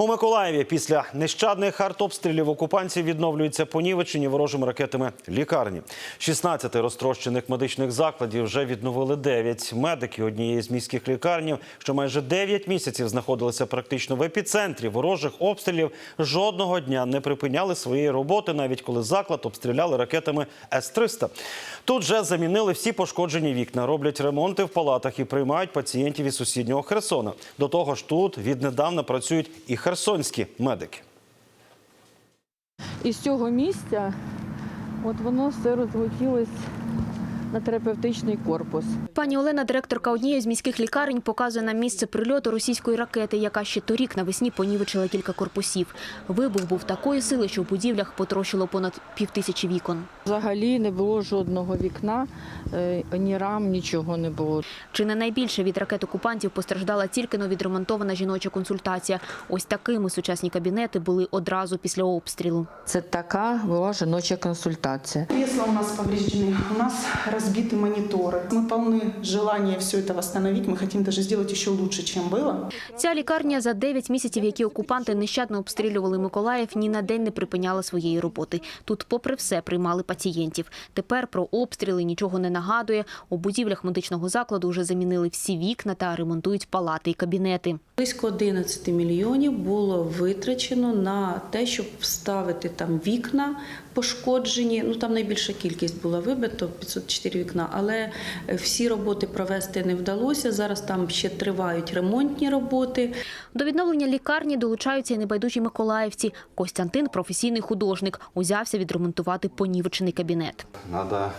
У Миколаєві після нещадних артобстрілів окупантів відновлюються понівечені ворожими ракетами лікарні. 16 розтрощених медичних закладів вже відновили 9. Медики однієї з міських лікарнів, що майже 9 місяців знаходилися практично в епіцентрі ворожих обстрілів, жодного дня не припиняли своєї роботи, навіть коли заклад обстріляли ракетами С-300. Тут вже замінили всі пошкоджені вікна, роблять ремонти в палатах і приймають пацієнтів із сусіднього Херсона. До того ж, тут віднедавна працюють і херсонські медики. І з цього місця от воно все розлетілось на терапевтичний корпус. Пані Олена, директорка однієї з міських лікарень, показує нам місце прильоту російської ракети, яка ще торік навесні понівечила кілька корпусів. Вибух був такої сили, що в будівлях потрощило понад півтисячі вікон. Взагалі не було жодного вікна, е, ні рам, нічого не було. Чи не найбільше від ракет окупантів постраждала тільки но відремонтована жіноча консультація. Ось такими сучасні кабінети були одразу після обстрілу. Це така була жіноча консультація. Кресла у нас повреждены, у нас разбиты мониторы. Мы полны желания все это восстановить. Мы хотим даже сделать еще лучше, чем было. Ця лікарня за 9 місяців, які окупанти нещадно обстрілювали Миколаїв, ні на день не припиняла своєї роботи. Тут, попри все, приймали пацієнтів. Тепер про обстріли нічого не нагадує. У будівлях медичного закладу вже замінили всі вікна та ремонтують палати і кабінети. Близько 11 мільйонів було витрачено на те, щоб вставити там вікна пошкоджені. Ну там найбільша кількість була вибито 504 вікна, але е, всі роботи провести не вдалося. Зараз там ще тривають ремонтні роботи. До відновлення лікарні долучаються і небайдужі миколаївці. Костянтин, професійний художник, узявся відремонтувати понівечений кабінет. Надо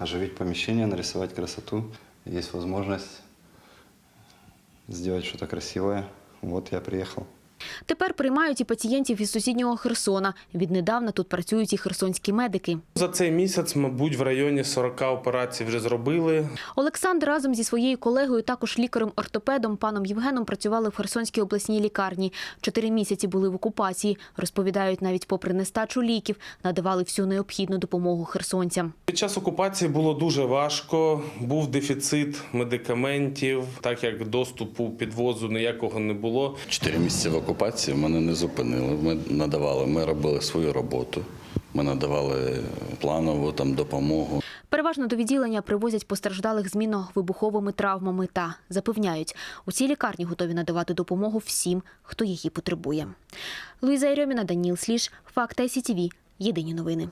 оживить помещение, нарисовать красоту. Есть возможность сделать что-то красивое. Вот я приехал. Тепер приймають і пацієнтів із сусіднього Херсона. Віднедавна тут працюють і херсонські медики. За цей місяць, мабуть, в районі 40 операцій вже зробили. Олександр разом зі своєю колегою, також лікарем-ортопедом паном Євгеном, працювали в Херсонській обласній лікарні. Чотири місяці були в окупації. Розповідають, навіть попри нестачу ліків, надавали всю необхідну допомогу херсонцям. Під час окупації було дуже важко, був дефіцит медикаментів, так як доступу підвозу ніякого не було. Чотири місяці в окупації мене не зупинили. Ми надавали, ми робили свою роботу. Ми надавали планову там допомогу. Переважно до відділення привозять постраждалих з мінно-вибуховими травмами та запевняють, у цій лікарні готові надавати допомогу всім, хто її потребує. Луїза Єрьоміна, Даніл Сліж, Факт ICTV. Єдині новини.